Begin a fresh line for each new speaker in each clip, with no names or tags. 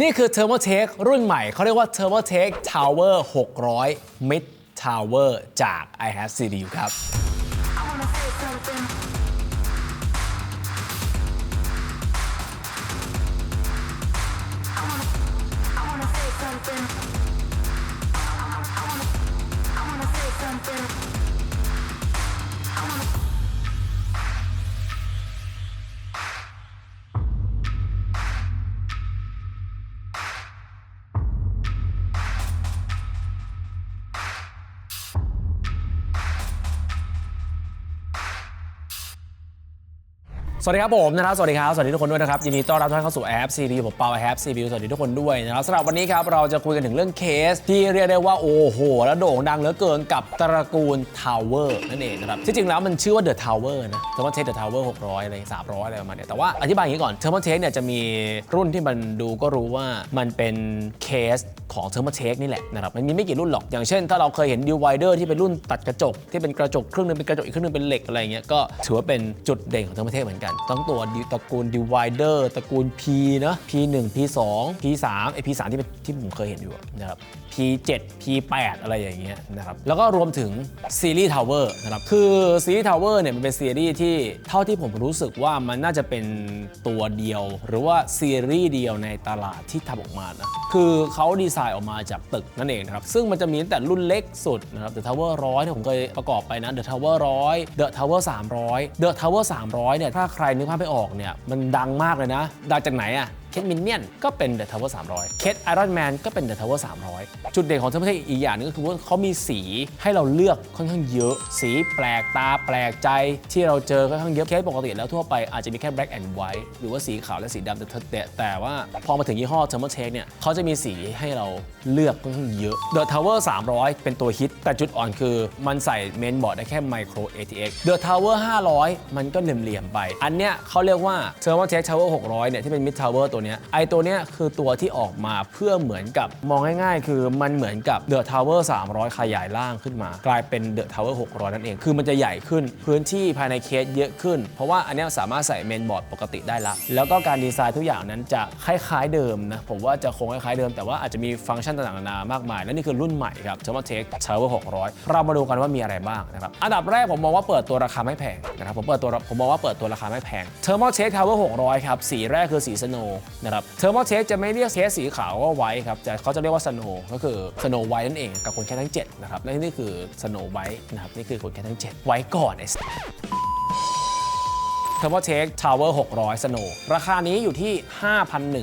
นี่คือ Thermaltake รุ่นใหม่เขาเรียกว่า Thermaltake Tower 600 Mid Tower จาก i have CDU ครับ
I wanna say something.
สวัสดีครับผมนะครับสวัสดีครับสวัสดีทุกคนด้วยนะครับยินดีต้อนรับทุกท่านเข้าสู่แอปซีดีผมเปาแอปซีดีสวัสดีทุกคนด้วยนะครับสำหรับวันนี้ครับเราจะคุยกันถึงเรื่องเคส ที่เรียกได้ว่าโอ้โหแล้วโด่งดังเหลือเกินกับตระกูลทาวเวอร์นั่นเองนะครับที่จริงแล้วมันชื่อว่าเดอะทาวเวอร์นะเทอร์ม t เทคเดอะทาวเวอร์600อยอะไร300อยอะไรประมาณนี้แต่ว่าอธิบายอย่างนี้ก่อนเทอร์ม t เทคเนี่ยจะมีรุ่นที่มันดูก็รู้ว่ามันเป็นเคสของเทอร์มเทคนี่แหละนะครับมันมีไม่กี่รุ่นหรอก อย่างเช่น ถ้าเราเคยเห็นดิวไวเดอร์ที่เป็นรุ่นตัดกระจก ที่เป็นกระจกครึ่งนึงเป็นกระจกอีกครึ่งนึงเป็นเหล็กอะไรเงี้ยก็ถือว่าเป็นจุดเด่นของเทอร์มเทคเหมือนกันทั้งตัวตระกูลดิวไวเดอร์ตระกูล P เนอะ P1 P2 P3 ไอ P3 ที่เป็นที่ผมเคยเห็นอยู่นะครับ P7 P8 อะไรอย่างเงี้ยนะครับแล้วก็รวมถึงซีรีส์ทาวเวอร์นะครับคือซีรีส์ทาวเวอร์เนี่ยมันเป็นซีรีส์ที่เท่าที่ผมรู้สึกว่ามันน่าจะเป็นตัวเดียว หรือว่าซีรีส์เดียวในตลาดที่ทำออกมานะคือเขาดีไซน์ออกมาจากตึกนั่นเองนะครับซึ่งมันจะมีตั้งแต่รุ่นเล็กสุดนะครับ The Tower 100ที่ผมเคยประกอบไปนะ The Tower 100 The Tower 300 The Tower 300เนี่ยถ้าใครนึกภาพไม่ออกเนี่ยมันดังมากเลยนะดังจากไหนอะ เคทมินเนี่ยนก็เป็น The Tower 300เคทไอรอนแมนก็เป็น The Tower 300จุดเด่นของเทอร์เทคอีกอย่างหนึงก็คือว่าเขามีสีให้เราเลือกค่อนข้างเยอะ สีแปลกตาแปลกใจที่เราเจอค่อนข้างเยอะเคสปกติแล้วทั่วไปอาจจะมีแค่ black and white หรือว่าสีขาวและสีดำแต่แต่แต่ว่าพอมาถึงยี่ห้อ Thermaltake เนี่ยเขาจะมีสีให้เราเลือกค่อนข้างเยอะ The Tower 300เป็นตัวฮิต แต่จุดอ่อนคือมันใส่เมนบอร์ดได้แค่ Micro ATX The Tower 500มันก็เหลี่ยมๆไป อันเนี้ยเขาเรียกว่า Thermaltake Tower 600เนี่ยที่เป็น Mid Tower ตัวนี้ไอตัวเนี้ยคือตัวที่ออกมาเพื่อเหมือนกับมองง่ายๆ คือมันเหมือนกับ The Tower 300 ขยายล่างขึ้นมา กลายเป็น The Tower 600 นั่นเอง คือมันจะใหญ่ขึ้นพื้นที่ภายในเคสเยอะขึ้น เพราะว่าอันนี้สามารถใส่เมนบอร์ดปกติได้ละ แล้วก็การดีไซน์ทุกอย่างนั้นจะคล้ายๆเดิมนะ ผมว่าจะคงคล้ายๆเดิม แต่ว่าอาจจะมีฟังก์ชันต่างๆนานามากมาย และนี่คือรุ่นใหม่ครับ Thermaltake Tower 600 เรามาดูกันว่ามีอะไรบ้างนะครับ อันดับแรกผมมองว่าเปิดตัวราคาไม่แพงนะครับ ผมเปิดตัวผมมองว่าเปิดตัวราคาไม่แพง Thermaltake Tower 600 ครับ สีแรกคือสีสโนว์นะครับเทอร์โมเทสจะไม่เรียกเทสสีขาวว่าไวท์ครับแต่เขาจะเรียกว่าสโนว์ก็คือสโนว์ไวท์นั่นเองกับคนแค่ทั้ง7นะครับและนี่คือสโนว์ไวท์นะครับนี่คือคนแค่ทั้ง 7 ไว้ก่อนไอ้เทอร์โมเทคทาวเวอร์600สโนราคานี้อยู่ที่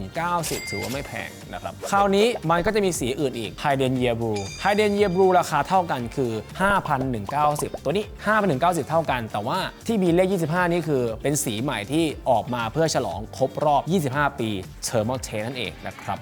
5,190 ถือว่าไม่แพง นะครับคราวนี้มันก็จะมีสีอื่นอีกไฮเดนเยียบรูไฮเดนเยียบรูราคาเท่ากันคือ 5,190 ตัวนี้ 5,190 เท่ากัน แต่ว่าที่มีเลข 25 นี่คือเป็นสีใหม่ที่ออกมาเพื่อฉลองครบรอบ 25 ปีเทอร์โมเทนั่นเองนะครับ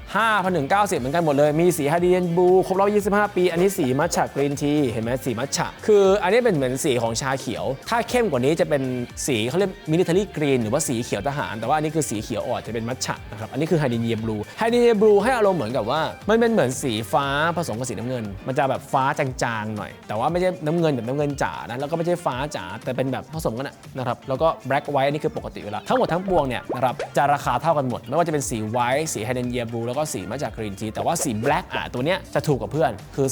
5,190 เหมือนกันหมดเลย มีสีไฮเดนบลูครบรอบ 25 ปี อันนี้สีมัทฉะกรีนที เห็นไหมสีมัทฉะ คืออันนี้เป็นเหมือนสีของชาเขียว ถ้าเข้มกว่านี้จะเป็นสีเขาเรียกมิลิเ a อรี่กรีนหรือว่าสีเขียวทหาร แต่ว่าอันนี้คือสีเขียวอ่อนจะเป็นมัทฉะนะครับ อันนี้คือไฮเดนเยบลูไฮเดนเยบลูให้อารมณ์เหมือนกับว่า มันเป็นเหมือนสีฟ้าผสมกับสีน้ำเงิน มันจะแบบฟ้าจางๆหน่อย แต่ว่าไม่ใช่น้ำเงินแบบน้ำเงินจ๋านะแล้วก็ไม่ใช่ฟ้าจ๋าแต่เป็นแบบผสมกันอะนะครับแล้วก็ black white อันนี้คือปกติเวลาทั้งหมดทั้งปวงเนี่ยนะครับจะราคาเท่ากันหมด ไม่ว่าจะเป็นสี white สีไฮเดนเยียบลูแล้วก็สีมาจากกรีนทีแต่ว่าสี black อะตัวเนี้ยจะถูกกว่าเพื่อนคือ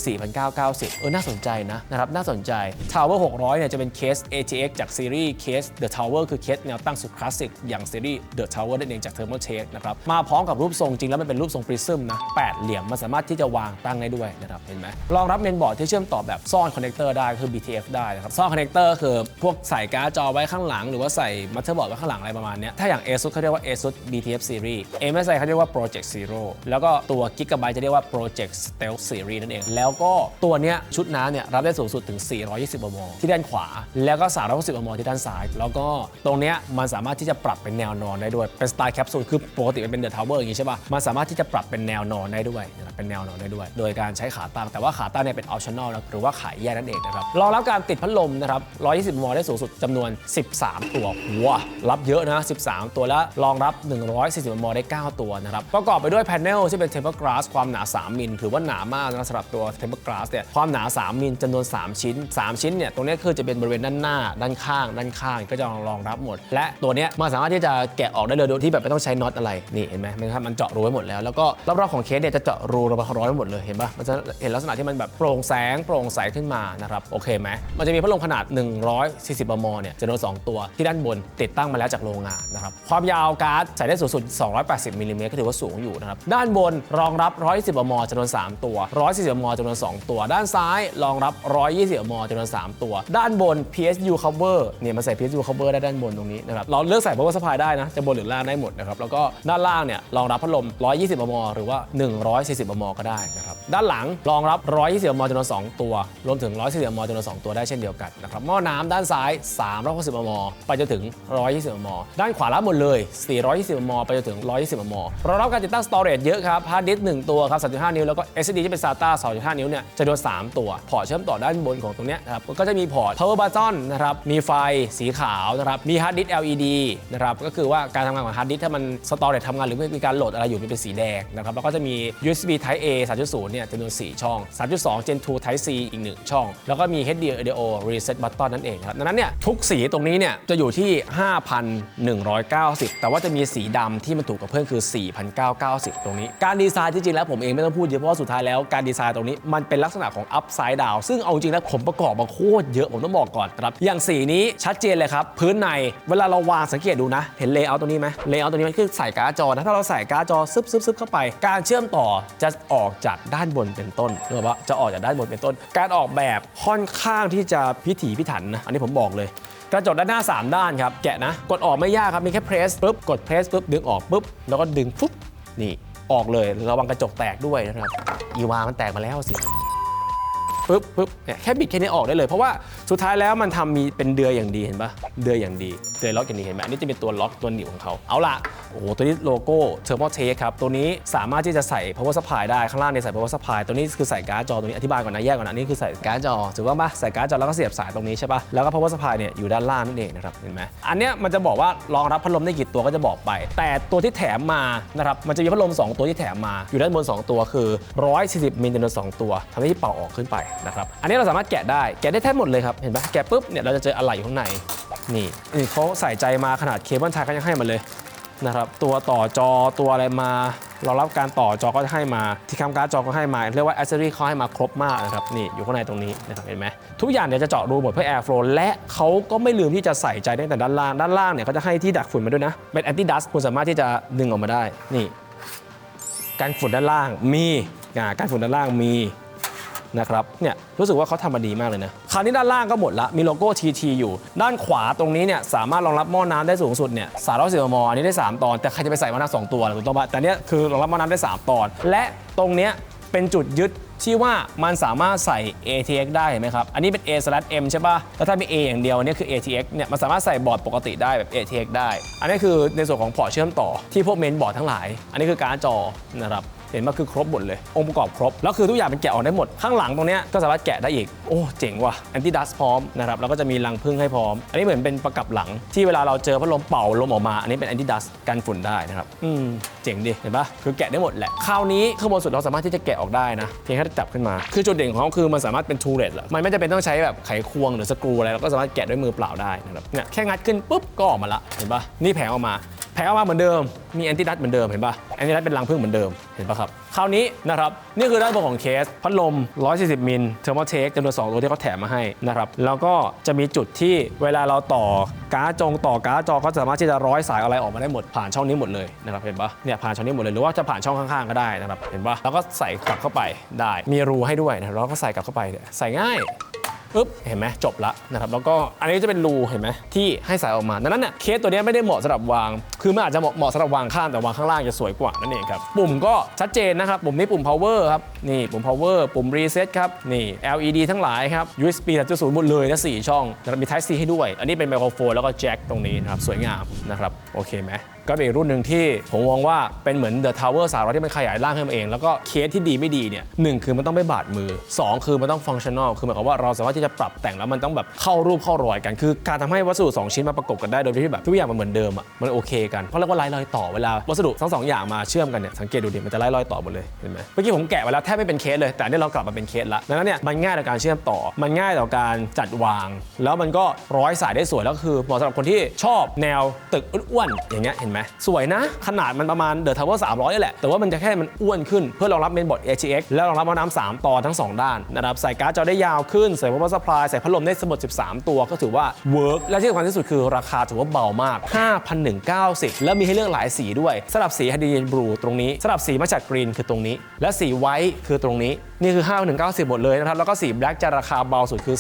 4,990 เออน่าสนใจนะนะครับน่าสนใจ Tower 600เนี่ยจะเป็นเคส ATX จากซีรีส์เคส The Tower คือเคสแนวตั้งสุดคลาสสิกอย่างซีรีส์ The Tower นั่นเองจาก Thermaltake นะครับมาพร้อมกับรูปทรงจริงแล้วมันเป็นรูปทรงปริซึมนะแปดเหลี่ยมมันสามารถที่จะวางตั้งได้ด้วยนะครับเห็นไหมรองรับเมนบอร์ดที่เชื่อมต่อแบบซ่อนคอนเนคเตอร์ได้คือ BTF ได้นะครับซ่อนคอนเนคเตอร์คือพวกใส่การ์ดจอไว้ข้างหลัง หรือว่าใส่มั t เ e r b o a r d ไว้ข้างหลังอะไรประมาณนี้ถ้าอย่าง ASUS เขาเรียกว่า ASUS BTF Series MSI เขาเรียกว่า Project Zero แล้วก็ตัว Gigabyte จะเรียกว่า Project Stealth Series นั่นเอง แล้วก็ตัวเนี้ยชุดน้ำเนี่ยรับได้สูงสุดถึง 420มมที่ด้านขวา แล้วก็ 360มมที่ด้านซ้าย แล้วก็ตรงเนี้ยมันสามารถที่จะปรับเป็นแนวนอนได้ด้วยเป็นสไตล์แคปซูลคือปกติมันเป็นเดอะทาวเวอร์อย่างงี้ใช่ป่ะมันสามารถที่จะปรับเป็นแนวนอนได้ด้วยนะครับเป็นแนวนอนได้ด้วย โดยการใช้ขาตั้งแต่ว่าขาตั้งเนี่ยเป็น optional นะหรือว่าขายแยกนั่นเองนะครับรองรับการติดพัดลมนะครับ120มมได้สูงสุดจำนวน 13 ตัวว้ารับเยอะนะ 13 ตัวแล้วรองรับ 140มมได้ 9 ตัวนะครับประกอบไปด้วยแผ่นเนลที่เป็น tempered glass ความหนา 3 มิลถือว่าหนามากนะสำหรับตัว tempered glass เนี่ยความหนา 3 มิลจำนวน 3 ชิ้น 3 ชิ้นเนี่ยตรงนี้คือจะเป็นบริเวณด้านหน้า ด้านข้าง ด้านข้างก็จะรองรับหมด และตัวเนี้ยมันสามารถที่จะแกะออกได้เลยโดยที่แบบไม่ต้องใช้น็อตอะไรนี่เห็นไหมมันเจาะรูไว้หมดแล้วแล้วก็รอบๆของเคสเนี่ยจะเจาะรูระบายความร้อนไว้หมดเลยเห็นปะมันจะเห็นลักษณะที่มันแบบโปร่งแสงโปร่งใสขึ้นมานะครับโอเคไหมมันจะมีพัดลมขนาด 140 มมเนี่ยจะโดนสองตัวที่ด้านบนติดตั้งมาแล้วจากโรงงานนะครับความยาวการ์ดใส่ได้สูงสุด 280มิลลิเมตรก็ถือว่าสูงอยู่นะครับด้านบนรองรับ120มมจำนวน 3 ตัว 140 มมจำนวน 2 ตัว ด้านซ้ายรองรับ 120 มมจำนวน 3 ตัว ด้านบน PSU cover เนี่ยมาใส่ PSU cover ได้ด้านบนตรงนี้นะครับเราเลือกใส่ power supply ได้นะจะบนหรือล่างได้หมดนะครับแล้วก็ด้านล่างเนี่ยรองรับพัดลม 120 มมหรือว่า 140 มม ก็ได้นะครับ ด้านหลังรองรับ 120 มมจำนวน 2 ตัว รวมถึง 140 มมจำนวน 2 ตัวได้เช่นเดียวกันนะครับ หม้อน้ำด้านซ้าย 360 มม ไปจนถึง 120 มม ด้านขวารับหมดเลย 420 มม ไปจนถึง 120 มม รองรับการติดตั้ง storage เยอะครับฮาร์ดดิสก์1ตัวครับ 3.5 นิ้ว แล้วก็ SSD ที่เป็น SATA 2.5 นิ้วเนี่ยจะโดน3ตัว พอร์ตเชื่อมต่อด้านบนของตรงเนี้ยนะครับ ก็จะมีพอร์ต power button นะครับ มีไฟสีขาวนะครับ มีฮาร์ดดิสก์ LED นะครับ ก็คือว่าการทำงานของฮาร์ดดิสก์ถ้ามัน storage ทำงานหรือมีการโหลดอะไรอยู่มันเป็นสีแดงนะครับแล้วก็จะมี USB Type A 3.0 เนี่ยจำนวน 4 ช่อง 3.2 Gen 2 Type C อีก 1 ช่อง แล้วก็มี HDMI Reset Button นั่นเองครับดังนั้นเนี่ยทุกสีตรงนี้เนี่ยจะอยู่ที่ 5,190 แต่ว่าจะมีสีดำที่มันถูกกับเพิ่มคือ 4,990 ตรงนี้ การดีไซน์จริงๆแล้วผมเองไม่ต้องพูดเยอะเพราะสุดท้ายแล้วการดีไซน์ตรงนี้มันเป็นลักษณะของ Upside Down ซึ่งเอาจริงแล้วผมประกอบมาโคตรเยอะผมต้องบอกก่อนครับอย่างสีนี้ชัดเจนเลยครับพื้นในเวลาเราวางสังเกตดูนะ เห็นเลเยอร์ตรงนี้ไหมเลเยอร์ตรงนี้มันคือใส่การ์ดจอนะถ้าเราใส่การ์ดจอซึบซึบซึบเข้าไปการเชื่อมต่อจะออกจากด้านบนเป็นต้นหรือว่าจะออกจากด้านบนเป็นต้น การออกแบบค่อนข้างที่จะพิถีพิถันนะอันนี้ผมบอกเลย กระจกด้านหน้า 3 ด้านครับแกะนะ กดออกไม่ยากครับมีแค่เพรสปุ๊บกดเพรสปุ๊บดึงออกปุ๊บแล้วก็ดึงปุ๊บนี่ออกเลยระวังกระจกแตกด้วยนะครับอีวามันแตกมาแล้วสิ ปุ๊บปุ๊บเนี่ยแค่บิดแค่นี้ออกได้เลย เพราะว่าสุดท้ายแล้วมันทำมีเป็นเดือยอย่างดีเห็นปะเดือยอย่างดีเดือยล็อกอย่างดีเห็นไหมอันนี้จะเป็นตัวล็อกตัวหนีบของเขาเอาละโอ้โหตัวนี้โลโก้เทอร์โมเทคครับตัวนี้สามารถที่จะใส่ power supply ได้ข้างล่างเนี่ยใส่ power supply ตัวนี้คือใส่การ์ดจอตัวนี้อธิบายก่อนนะแยกก่อนนะนี่คือใส่การ์ดจอถือว่าปะใส่การ์ดจอแล้วก็เสียบสายตรงนี้ใช่ปะแล้วก็ power supply เนี่ยอยู่ด้านล่างนั่นเองนะครับเห็นไหมอันเนี้ยมันจะบอกว่ารองรับพัดลมได้กี่ตัวก็จะบอกไป แต่ตัวที่แถมมานะครับมันจะมีพัดลม 2 ตัวที่แถมมา อยู่ด้านบน 2 ตัวคือ 140มิลจำนวน2ตัวทำให้ที่เป่าออกขึ้นไปนะครับ อันนี้เราสามารถแกะได้ แกะได้แทบหมดเลยครับ เห็นปะแกะปุ๊บเนี่ยเราจะเจออะไหล่อยู่ข้างใน นี่นี่เขาใส่ใจมาขนาดเคเบิลไทยก็ยังให้มาเลยนะครับ ตัวต่อจอตัวอะไรมา เรารับการต่อจอก็ให้มา ที่คำการ์ดจอก็ให้มา เรียกว่า a c c e s s o r y เขาให้มาครบมากนะครับ นี่อยู่ข้างในตรงนี้นะครับ เห็นไหม ทุกอย่างเนี่ยจะเจาะรูหมดเพื่อ air flow และเขาก็ไม่ลืมที่จะใส่ใจตั้งแต่ด้านล่าง ด้านล่างเนี่ยเขาจะให้ที่ดักฝุ่นมาด้วยนะ เป็น anti dust คุณสามารถที่จะดึงออกมาได้ นี่ การฝุ่นด้านล่างมีการฝุ่นด้านล่างมี นะครับเนี่ยรู้สึกว่าเขาทำมาดีมากเลยนะคราวนี้ด้านล่างก็หมดละมีโลโก้ TT อยู่ ด้านขวาตรงนี้เนี่ยสามารถรองรับหม้อน้ำได้สูงสุดเนี่ย310มมอันนี้ได้ 3 ตอน แต่ใครจะไปใส่หม้อน้ำสองตัวล่ะถูกต้องปะแต่เนี้ยคือรองรับหม้อน้ำได้ 3 ตอน และตรงเนี้ยเป็นจุดยึดที่ว่ามันสามารถใส่ ATX ได้เห็นไหมครับ อันนี้เป็น A M ใช่ปะแล้วถ้ามี A อย่างเดียวเนี่ยคือ ATX เนี่ยมันสามารถใส่บอร์ดปกติได้แบบ ATX ได้ อันนี้คือในส่วนของพอร์ตเชื่อมต่อที่พวกเมนบอร์ดทั้งหลาย อันนี้คือการ์ดจอนะครับ เห็นว่าคือครบหมดเลย องค์ประกอบครบ แล้วคือทุกอย่างเป็นแกะออกได้หมด ข้างหลังตรงเนี้ยก็สามารถแกะได้อีก โอ้เจ๋งว่ะแอนตี้ดัสพร้อมนะครับแล้วก็จะมีรังพึ่งให้พร้อม อันนี้เหมือนเป็นประกับหลังที่เวลาเราเจอพัดลมเป่าลมออกมา อันนี้เป็นแอนตี้ดัสกันฝุ่นได้นะครับอืมเจ๋งดิเห็นปะคือแกะได้หมดแหละคราวนี้ข้างบนสุดเราสามารถที่จะแกะออกได้นะเพียงแค่จับขึ้นมา คือจุดเด่นของเขาคือมันสามารถเป็นทูเลตมันไม่จำเป็นต้องใช้แบบไขควงหรือสกรูอะไรเราก็สามารถแกะด้วยมือเปล่าได้นะครับเนี่ยแค่งัดขึ้นปุ๊บก็ออกมาละเห็นปะนี่แผงออกมาแผงออกมาเหมือนเดิม มีแอนติดัสเหมือนเดิมเห็นปะแอนติดัสเป็นรังพึ่งเหมือนเดิมเห็นปะครับคราวนี้นะครับนี่คือด้านบนของเคสพัดลม 140 มิลเทอร์โมเทคจำนวน2ตัวที่เขาแถมมาให้นะครับแล้วก็จะมีจุดที่เวลาเราต่อการ์ดจงต่อการ์ดจอก็สามารถที่จะร้อยสายอะไรออกมาได้หมดผ่านช่องนี้หมดเลยนะครับเห็นปะเนี่ยผ่านช่องนี้หมดเลยหรือว่าจะผ่านช่องข้างๆก็ได้นะครับเห็นปะแล้วก็ใส่กลับเข้าไปได้ มีรูให้ด้วยนะครับแล้วก็ใส่กลับเข้าไปใส่ง่าย ปึ๊บเห็นไหมจบละนะครับแล้วก็อันนี้จะเป็นรูเห็นไหมที่ให้สายออกมาดังนั้นเนี่ยเคสตัวนี้ไม่ได้เหมาะสำหรับวาง คือมันอาจจะเหมาะเหมาะสำหรับวางข้างแต่วางข้างล่างจะสวยกว่านั่นเองครับปุ่มก็ชัดเจนนะครับปุ่มนี้ปุ่ม power ครับนี่ปุ่ม power ปุ่ม reset ครับนี่ LED ทั้งหลายครับ USB 3.0หมดเลยนะ4ช่องแล้วมี Type C ให้ด้วย อันนี้เป็นไมโครโฟนแล้วก็แจ็คตรงนี้นะครับสวยงามนะครับโอเคไหม ก็เป็นอีกรุ่นหนึ่งที่ผมมองว่าเป็นเหมือน The Tower 300ที่มันขยายร่างขึ้นมาเอง แล้วก็เคสที่ดีไม่ดีเนี่ยหนึ่งคือมันต้องไม่บาดมือ 2 คือมันต้องฟังชั่นอลคือหมายความว่าเราสามารถที่จะปรับแต่งแล้วมันต้องแบบเข้ารูปเข้ารอยกัน คือการทำให้วัสดุสองชิ้นมาประกบกันได้โดยที่แบบทุกอย่างมันเหมือนเดิมอะมันโอเคกันเขาเรียกว่าไร้รอยต่อเวลาวัสดุทั้งสองอย่างมาเชื่อมกันเนี่ยสังเกตดูดิมันจะไร้รอยต่อหมดเลยเห็นไหมเมื่อกี้ผมแกะไว้แล้วแทบไม่เป็นเคสเลยแต่นี่เรากลับมาเป็นเคสละดังนั้นเนี่ยมันง่ายต่อการเชื่อมต่อ มันง่ายต่อการจัดวาง แล้วมันก็ร้อยสายได้สวยแล้วคือเหมาะสำหรับคนที่ชอบแนวตึกอ้วนๆอย่างเงี้ยเห็นไหมสวยนะ ขนาดมันประมาณเดอะทาวเวอร์300นี่แหละ แต่ว่ามันจะแค่มันอ้วนขึ้นเพื่อรองรับเมนบอร์ด ATX แล้วรองรับม้าน้ำ3ต่อทั้ง 2 ด้านนะครับใส่การ์ดจอได้ยาวขึ้น ใส่ power supply ใส่พัดลมได้สมด13 ตัวก็ถือว่าเวิร์กและที่สำคัญที่สุดคือราคาถือว่าเบามาก 5,190 แล้วมีให้เลือกหลายสีด้วยสำหรับสีฮัดดีนบลูตรงนี้สำหรับสีมาจากกรีนคือตรงนี้ และสีไวท์คือตรงนี้นี่คือ 5,190 หมดเลยนะครับ แล้วก็สีแบล็กจะราคาเบาสุดคือ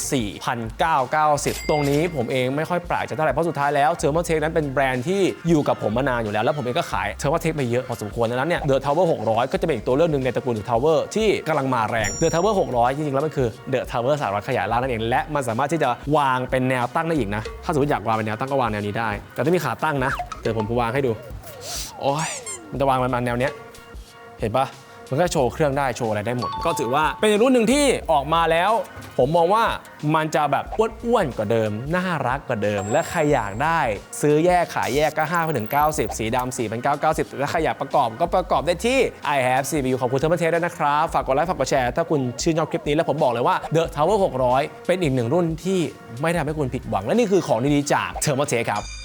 4,990 ตรงนี้ผมเองไม่ค่อยแปลกใจเท่าไหร่ เพราะสุดท้ายแล้วเทอร์โมเทคนั้นเป็นแบรนด์ที่อยู่กับผมมานานอยู่แล้ว แล้วผมเองก็ขายเทอร์โมเทคไปเยอะพอสมควรดังนั้นเนี่ยเดอะทาวเวอร์หกร้อยก็จะเป็นอีกตัวเลือกหนึ่งในตระกูลเดอะทาวเวอร์ที่กำลังมาแรงเดอะทาวเวอร์หกร้อยจริงๆแล้วมันคือเดอะทาวเวอร์สารขยายร่างนั่นเองและมันสามารถที่จะวางเป็นแนวตั้งได้อีกนะ ถ้าสมมติอยากวางเป็นแนวตั้งก็วางแนวนี้ได้ แต่ถ้ามีขาตั้งนะเดี๋ยวผมวางให้ดูโอ้ยมันจะวางประมาณแนวเนี้ยเห็นปะ มันก็โชว์เครื่องได้โชว์อะไรได้หมด ก็ถือว่าเป็นรุ่นหนึ่งที่ออกมาแล้ว ผมมองว่ามันจะแบบอ้วนๆกว่าเดิม น่ารักกว่าเดิม และใครอยากได้ซื้อแยกขายแยกก็5ถึง90สีดำ4 9 9 0แต่ถ้าใครอยากประกอบก็ประกอบได้ที่ i have CPU ขอบคุณเทอร์เมเทสด้วยนะครับ ฝากกดไลค์ฝากกดแชร์ถ้าคุณชื่นชอบคลิปนี้แล้วผมบอกเลยว่า The Tower 600 เป็นอีกหนึ่งรุ่นที่ไม่ทำให้คุณผิดหวังและนี่คือของดีๆจากเทอร์โมเทครับ